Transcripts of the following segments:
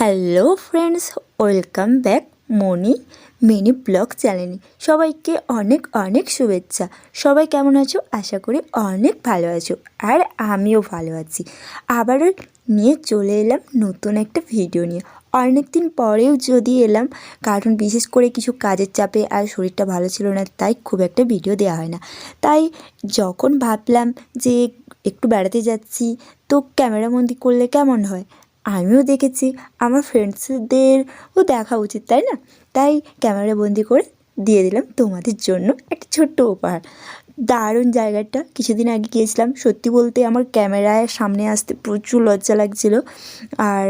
Hello friends welcome back Moni Mini blog চ্যানেলে সবাইকে অনেক অনেক শুভেচ্ছা। সবাই কেমন আছো? আশা করি অনেক ভালো আছো। আর আমিও ভালো আছি। আবারও নিয়ে চলে এলাম নতুন একটা ভিডিও নিয়ে। অনেক দিন পরেও যদি এলাম, কারণ বিশেষ করে কিছু কাজের চাপে আর শরীরটা ভালো ছিল না, তাই খুব একটা ভিডিও দেওয়া হয় না। তাই যখন ভাবলাম যে একটু বেড়াতে যাচ্ছি, তো ক্যামেরাবন্দি করলে কেমন হয়? আমিও দেখেছি, আমার ফ্রেন্ডসদেরও দেখা উচিত, তাই না? তাই ক্যামেরা বন্দি করে দিয়ে দিলাম তোমাদের জন্য একটা ছোট্ট উপহার। দারুণ জায়গাটা। কিছুদিন আগে গিয়েছিলাম, সত্যি বলতে আমার ক্যামেরায় সামনে আসতে প্রচুর লজ্জা লাগছিল। আর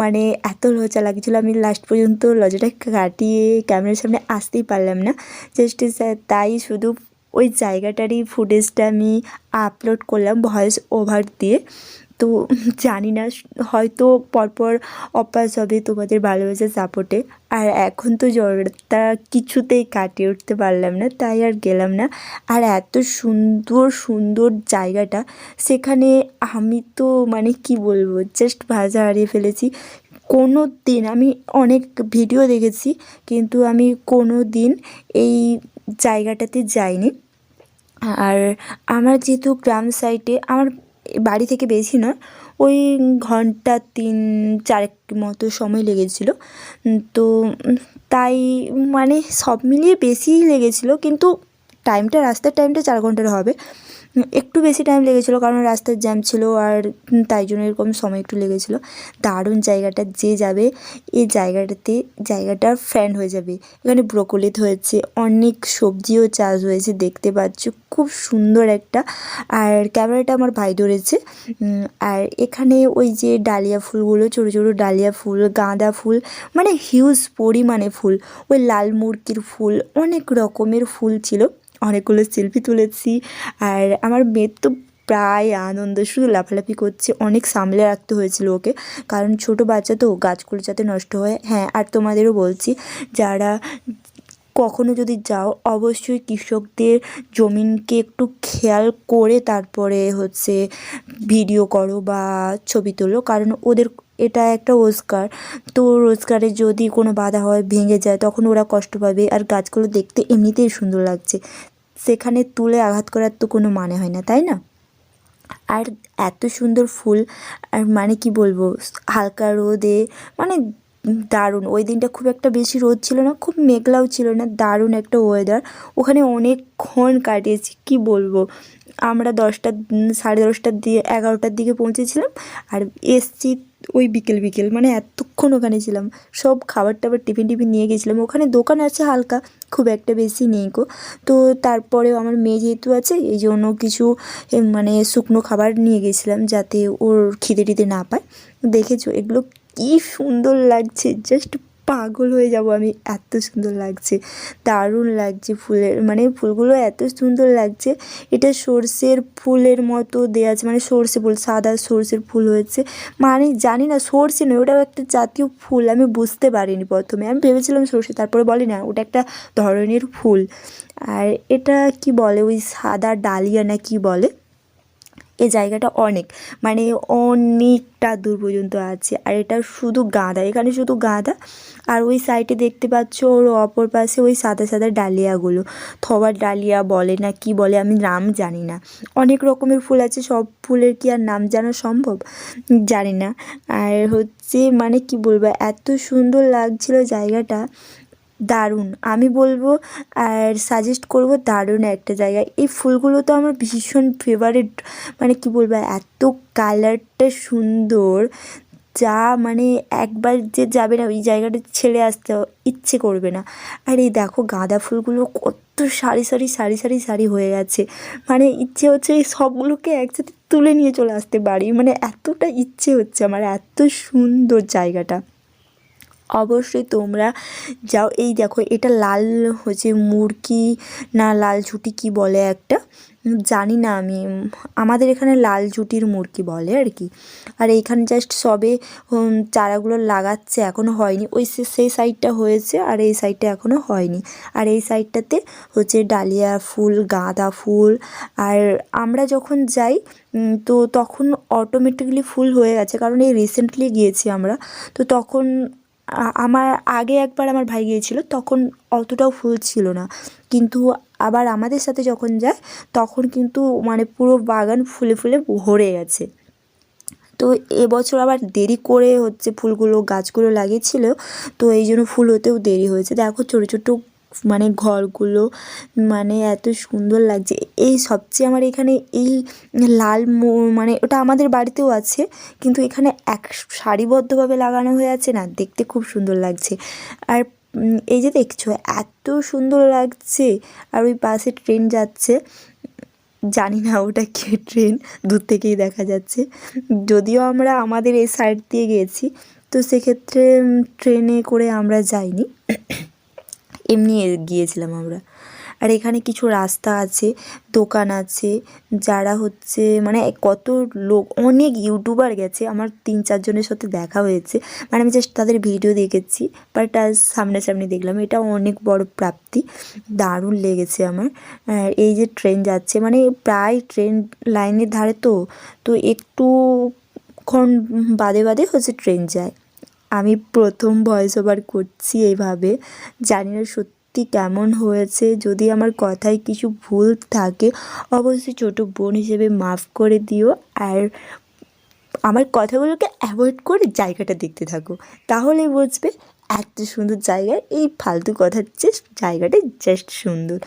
মানে এত লজ্জা লাগছিল, আমি লাস্ট পর্যন্ত লজ্জাটা কাটিয়ে ক্যামেরার সামনে আসতেই পারলাম না। জাস্ট তাই শুধু ওই জায়গাটারই ফুটেজটা আমি আপলোড করলাম ভয়েস ওভার দিয়ে। তো জানি না, হয়তো পরপর অভ্যাস হবে তোমাদের ভালোবাসার সাপোর্টে আর এখন তো জ্বরটা কিছুতেই কাটিয়ে উঠতে পারলাম না, তাই আর গেলাম না। আর এত সুন্দর সুন্দর জায়গাটা, সেখানে আমি তো মানে কি বলব জাস্ট ভাষা হারিয়ে ফেলেছি। কোনো দিন আমি অনেক ভিডিও দেখেছি, কিন্তু আমি কোনো দিন এই জায়গাটাতে যাইনি। আর আমার যেহেতু গ্রাম সাইডে আমার বাড়ি থেকে বেশি নয়, ওই ঘণ্টা তিন চারেক মতো সময় লেগেছিল। তো তাই মানে সব মিলিয়ে বেশিই লেগেছিল, কিন্তু টাইমটা রাস্তার টাইমটা চার ঘণ্টার হবে। একটু বেশি টাইম লেগেছিলো কারণ রাস্তার জ্যাম ছিল আর তাই জন্য এরকম সময় একটু লেগেছিলো। দারুণ জায়গাটা, যে যাবে এই জায়গাটাতে জায়গাটা ফ্যান হয়ে যাবে। এখানে ব্রোকলিত হয়েছে, অনেক সবজিও চাষ হয়েছে, দেখতে পাচ্ছ। খুব সুন্দর একটা। আর ক্যামেরাটা আমার ভাই ধরেছে। আর এখানে ওই যে ডালিয়া ফুলগুলো, ছোটো ছোটো ডালিয়া ফুল, গাঁদা ফুল মানে হিউজ পরিমাণে ফুল। ওই লাল মুরগির ফুল, অনেক রকমের ফুল ছিল। অনেকগুলো সেলফি তুলেছি। আর আমার মেয়ের তো প্রায় আনন্দ, শুধু লাফালাফি করছে, অনেক সামলে রাখতে হয়েছিল ওকে। কারণ ছোট বাচ্চা তো, গাছগুলো যাতে নষ্ট হয়। হ্যাঁ আর তোমাদেরও বলছি, যারা কখনো যদি যাও, অবশ্যই কৃষকদের জমিনকে একটু খেয়াল করে তারপরে হচ্ছে ভিডিও করো বা ছবি তোলো। কারণ ওদের এটা একটা রোজগার। তো রোজগারে যদি কোনো বাধা হয়, ভেঙে যায়, তখন ওরা কষ্ট পাবে। আর গাছগুলো দেখতে এমনিতেই সুন্দর লাগছে। সেখানে তুলে আঘাত করার তো কোনো মানে হয় না, তাই না? আর এত সুন্দর ফুল, আর মানে কি বলব, হালকা রোদে মানে দারুণ। ওই দিনটা খুব একটা বেশি রোদ ছিল না, খুব মেঘলাও ছিল না, দারুণ একটা ওয়েদার ওখানে অনেকক্ষণ কাটিয়েছি, কি বলব? আমরা দশটা সাড়ে দশটার দিয়ে এগারোটার দিকে পৌঁছেছিলাম, আর এসছি ওই বিকেল বিকেল মানে এতক্ষণ ওখানে ছিলাম। সব খাবার টাবার টিফিন টিফিন নিয়ে গেছিলাম। ওখানে দোকান আছে হালকা, খুব একটা বেশি নেই গো। তো তারপরেও আমার মেয়ে যেহেতু আছে, এই জন্য কিছু মানে শুকনো খাবার নিয়ে গেছিলাম যাতে ওর খিদে টিদে না পায়। দেখেছ এগুলো কী সুন্দর লাগছে জাস্ট পাগল হয়ে যাব আমি। এত সুন্দর লাগছে। দারুণ লাগছে ফুলের মানে ফুলগুলো এত সুন্দর লাগছে। এটা সর্ষের ফুলের মতো দেওয়া আছে মানে সর্ষে ফুল, সাদা সর্ষের ফুল হয়েছে। মানে জানি না, সর্ষে নয়, ওটাও একটা জাতীয় ফুল, আমি বুঝতে পারিনি প্রথমে। আমি ভেবেছিলাম সর্ষে, তারপরে বলি না, ওটা একটা ধরনের ফুল। আর এটা কি বলে, ওই সাদা ডালিয়া না কি বলে? এ জায়গাটা অনেক। মানে অনেকটা দূর পর্যন্ত আছে। আর এটা শুধু গাঁদা। এখানে শুধু গাঁদা। আর ওই সাইডে দেখতে পাচ্ছ ওর অপর পাশে ওই সাদা সাদা ডালিয়াগুলো। থবার ডালিয়া বলে না কি বলে আমি নাম জানি না। অনেক রকমের ফুল আছে। সব ফুলের কি আর নাম জানা সম্ভব? জানি না। আর হচ্ছে মানে কি বলব? এত সুন্দর লাগছিল জায়গাটা। দারুণ। আমি বলব আর সাজেস্ট করব দারুণ একটা জায়গা। এই ফুলগুলো তো আমার ভীষণ ফেভারিট মানে কি বলব, এত কালারটা সুন্দর যা মানে একবার যে যাবে না, ওই জায়গাটা ছেড়ে আসতে ইচ্ছে করবে না। আর এই দেখো গাঁদা ফুলগুলো কত সারি সারি সারি সারি সারি হয়ে গেছে। মানে ইচ্ছে হচ্ছে এই সবগুলোকে একসাথে তুলে নিয়ে চলে আসতে বাড়ি মানে এতটা ইচ্ছে হচ্ছে আমার, এত সুন্দর জায়গাটা। অবশ্যই তোমরা যাও। এই দেখো, এটা লাল হচ্ছে মুরগি না লাল ঝুটি কি বলে একটা? জানি না আমি। আমাদের এখানে লাল ঝুটির মুরগি বলে আর কি। আর এইখানে জাস্ট সবে চারাগুলো লাগাচ্ছে এখনও হয়নি। ওই সেই সাইডটা হয়েছে আর এই সাইডটা এখনও হয়নি। আর এই সাইডটাতে হচ্ছে ডালিয়া ফুল, গাঁদা ফুল। আর আমরা যখন যাই তো তখন অটোমেটিকলি ফুল হয়ে গেছে। কারণ এই রিসেন্টলি গিয়েছি আমরা। তো তখন আমার আগে একবার আমার ভাই গিয়েছিল, তখন অতটাও ফুল ছিল না। কিন্তু আবার আমাদের সাথে যখন যায়, তখন কিন্তু মানে পুরো বাগান ফুলে ফুলে ভরে গেছে। তো এবছর আবার দেরি করে হচ্ছে ফুলগুলো, গাছগুলো লাগিয়েছিল, তো এই জন্য ফুল হতেও দেরি হয়েছে। দেখো ছোটো ছোটো মানে ঘরগুলো মানে এত সুন্দর লাগছে। এই সবচেয়ে আমার এখানে এই লাল মানে ওটা আমাদের বাড়িতেও আছে, কিন্তু এখানে এক সারিবদ্ধভাবে লাগানো হয়ে আছে না, দেখতে খুব সুন্দর লাগছে। আর এই যে দেখছ, এত সুন্দর লাগছে। আর ওই পাশে ট্রেন যাচ্ছে। জানি না ওটা কে ট্রেন, দূর থেকেই দেখা যাচ্ছে। যদিও আমরা আমাদের এই সাইড দিয়ে গিয়েছি তো সেক্ষেত্রে ট্রেনে করে আমরা যাইনি। এমনি গিয়েছিলাম আমরা। আর এখানে কিছু রাস্তা আছে, দোকান আছে, যারা হচ্ছে মানে কত লোক, অনেক ইউটিউবার গেছে। আমার তিন চারজনের সাথে দেখা হয়েছে। মানে আমি জাস্ট তাদের ভিডিও দেখেছি বাট আজ সামনাসামনি দেখলাম। এটা অনেক বড় প্রাপ্তি, দারুণ লেগেছে আমার। এই যে ট্রেন যাচ্ছে মানে প্রায় ট্রেন লাইনের ধারে তো তো একটুক্ষণ বাদে বাদে হচ্ছে ট্রেন যায়। আমি প্রথম ভয়েস ওভার করছি এইভাবে জানি না সত্যি কেমন হয়েছে। যদি আমার কথায় কিছু ভুল থাকে, অবশ্যই ছোট বোন হিসেবে মাফ করে দিও। আর আমার কথাগুলোকে অ্যাভয়েড করে জায়গাটা দেখতে থাকো। তাহলে বুঝবে এত সুন্দর জায়গায় এই ফালতু কথার চেয়ে জায়গাটা জাস্ট সুন্দর।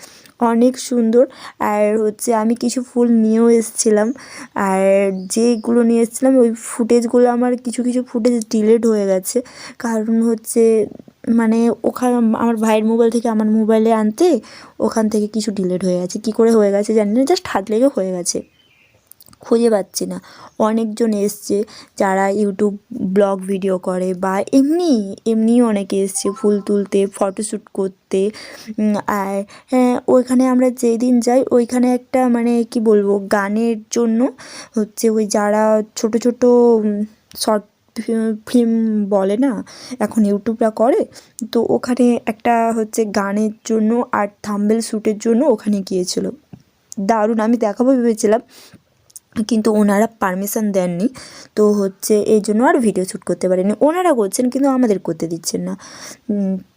অনেক সুন্দর। আর হচ্ছে আমি কিছু ফুল নিয়েও এসেছিলাম। আর যেগুলো নিয়ে এসেছিলাম, ওই ফুটেজগুলো আমার কিছু কিছু ফুটেজ ডিলেট হয়ে গেছে। কারণ হচ্ছে মানে ওখানে আমার ভাইয়ের মোবাইল থেকে আমার মোবাইলে আনতে ওখান থেকে কিছু ডিলেট হয়ে গেছে। কী করে হয়ে গেছে জানি না জাস্ট হাত লেগে হয়ে গেছে। খুঁজে পাচ্ছি না। অনেকজন এসছে যারা ইউটিউব ব্লগ ভিডিও করে বা এমনি এমনিও অনেকে এসছে ফুল তুলতে ফটোশ্যুট করতে আর হ্যাঁ ওইখানে আমরা যেদিন যাই, ওইখানে একটা মানে কি বলব, গানের জন্য হচ্ছে ওই যারা ছোট ছোট শর্ট ফিল্ম বলে না, এখন ইউটিউবরা করে, তো ওখানে একটা হচ্ছে গানের জন্য আর থাম্বেল শ্যুটের জন্য ওখানে গিয়েছিল। দারুণ, আমি দেখাবো ভেবেছিলাম। কিন্তু ওনারা পারমিশন দেননি। তো হচ্ছে এই জন্য আর ভিডিও শ্যুট করতে পারেনি। ওনারা করছেন কিন্তু আমাদের করতে দিচ্ছেন না।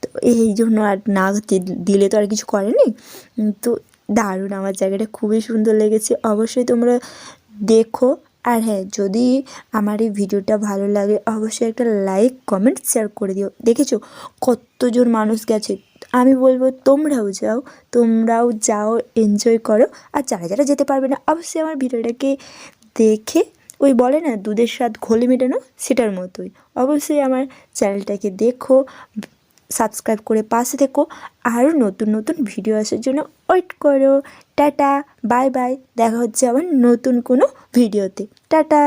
তো এই জন্য আর না দিলে তো আর কিছু করেনি। তো দারুণ আমার জায়গাটা খুবই সুন্দর লেগেছে। অবশ্যই তোমরা দেখো। আর হ্যাঁ যদি আমার এই ভিডিওটা ভালো লাগে, অবশ্যই একটা লাইক কমেন্ট শেয়ার করে দিও। দেখেছ? কতজন মানুষ গেছে? আমি বলব তোমরাও যাও তোমরাও যাও এনজয় করো। আর যারা যারা যেতে পারবে না, অবশ্যই আমার ভিডিওটাকে দেখে ওই বলে না, দুধের স্বাদ ঘোলে মেটানো, সেটার মতোই। অবশ্যই আমার চ্যানেলটাকে দেখো সাবস্ক্রাইব করে পাশে থেকো। আরও নতুন নতুন ভিডিও আসার জন্য ওয়েট করো। Tata, bye bye. দেখা হচ্ছে আমার নতুন কোনো ভিডিওতে। টাটা।